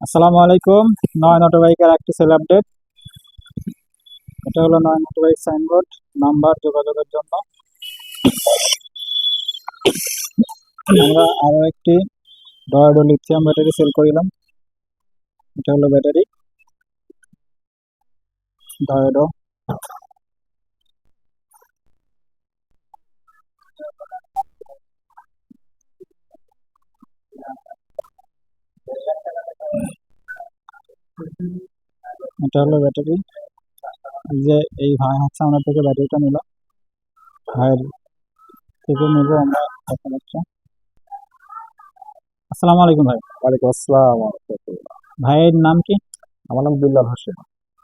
আসসালামু আলাইকুম। নয়ন অটো বাইকের একটি সেল আপডেট। এটা হলো অটো বাইক সাইনবোর্ড, নাম্বার, যোগাযোগের জন্য। আমরা আরও একটি ডয়েডো লিথিয়াম ব্যাটারি সেল করিলাম। এটা হলো ব্যাটারি। ডয়েডো। এটা হলো ব্যাটারি যে এই ভাই হচ্ছে আমাদের থেকে ব্যাটারিটা নিল। ভাইয়ের থেকে নেব আমরা এখন হচ্ছে আসসালামু আলাইকুম ভাই। ওয়ালাইকুম আসসালাম ভাইয়ের নাম কি? আমার নাম বিল্লাল হোসেন।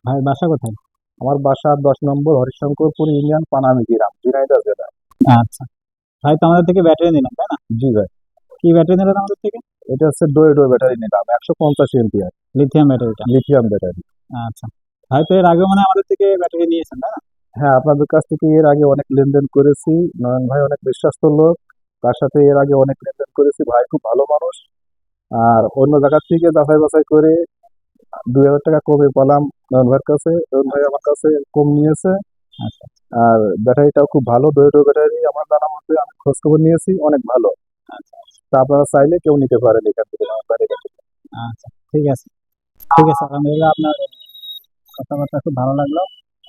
ভাইয়ের বাসা কোথায়? আমার বাসা দশ নম্বর হরিশঙ্করপুর ইউনিয়ন পানামি গ্রাম ঝিনাইদহ জেলা। আচ্ছা। ভাই তো আমাদের থেকে ব্যাটারি নিলাম তাই না? জি ভাই। কি ব্যাটারি নিলেন আমাদের থেকে? এটা হচ্ছে ডোয়ে ডোয়ে ব্যাটারি নিলাম একশো পঞ্চাশ এমপিআর লিথিয়াম ব্যাটারিটা লিথিয়াম ব্যাটারি আচ্ছা। ভাই তো এর আগে মানে আমাদের থেকে ব্যাটারি নিয়েছেন না? হ্যাঁ আপনাদের কাছ থেকে এর আগে অনেক লেনদেন করেছি। নয়ন ভাই অনেক বিশ্বাস্ত লোক। তার সাথে এর আগে অনেক লেনদেন করেছি। ভাই খুব ভালো মানুষ। আর অন্য জায়গার থেকে যাচাই বাছাই করে দুই হাজার টাকা কমে পেলাম নয়ন ভাইয়ের কাছে। নয়ন ভাই আমার কাছে কম নিয়েছে। আচ্ছা। আর ব্যাটারিটাও খুব ভালো। ডোয়ে ডোয়ে ব্যাটারি আমার জানা মতে আমি খোঁজ খবর নিয়েছি। অনেক ভালো। আচ্ছা। আপনারা চাইলে কেউ নিতে পারেন এখান থেকে আচ্ছা ঠিক আছে। ঠিক আছে আলহামদুলিল্লাহ আপনার কথাবার্তা খুব ভালো লাগল।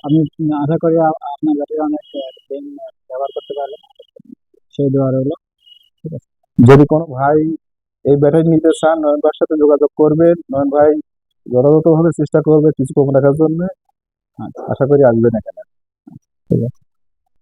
আমি আশা করি আপনার ব্যাটারি অনেক দিন ব্যবহার করতে পারবেন। সেই দোয়া রইল। যদি কোনো ভাই এই ব্যাটারি নিতে চান নয়ন ভাইয়ের সাথে যোগাযোগ করবেন। নয়ন ভাই যথাযথভাবে চেষ্টা করবে কিছু কম রাখার জন্য। আশা করি আসবেন এখানে। ঠিক আছে।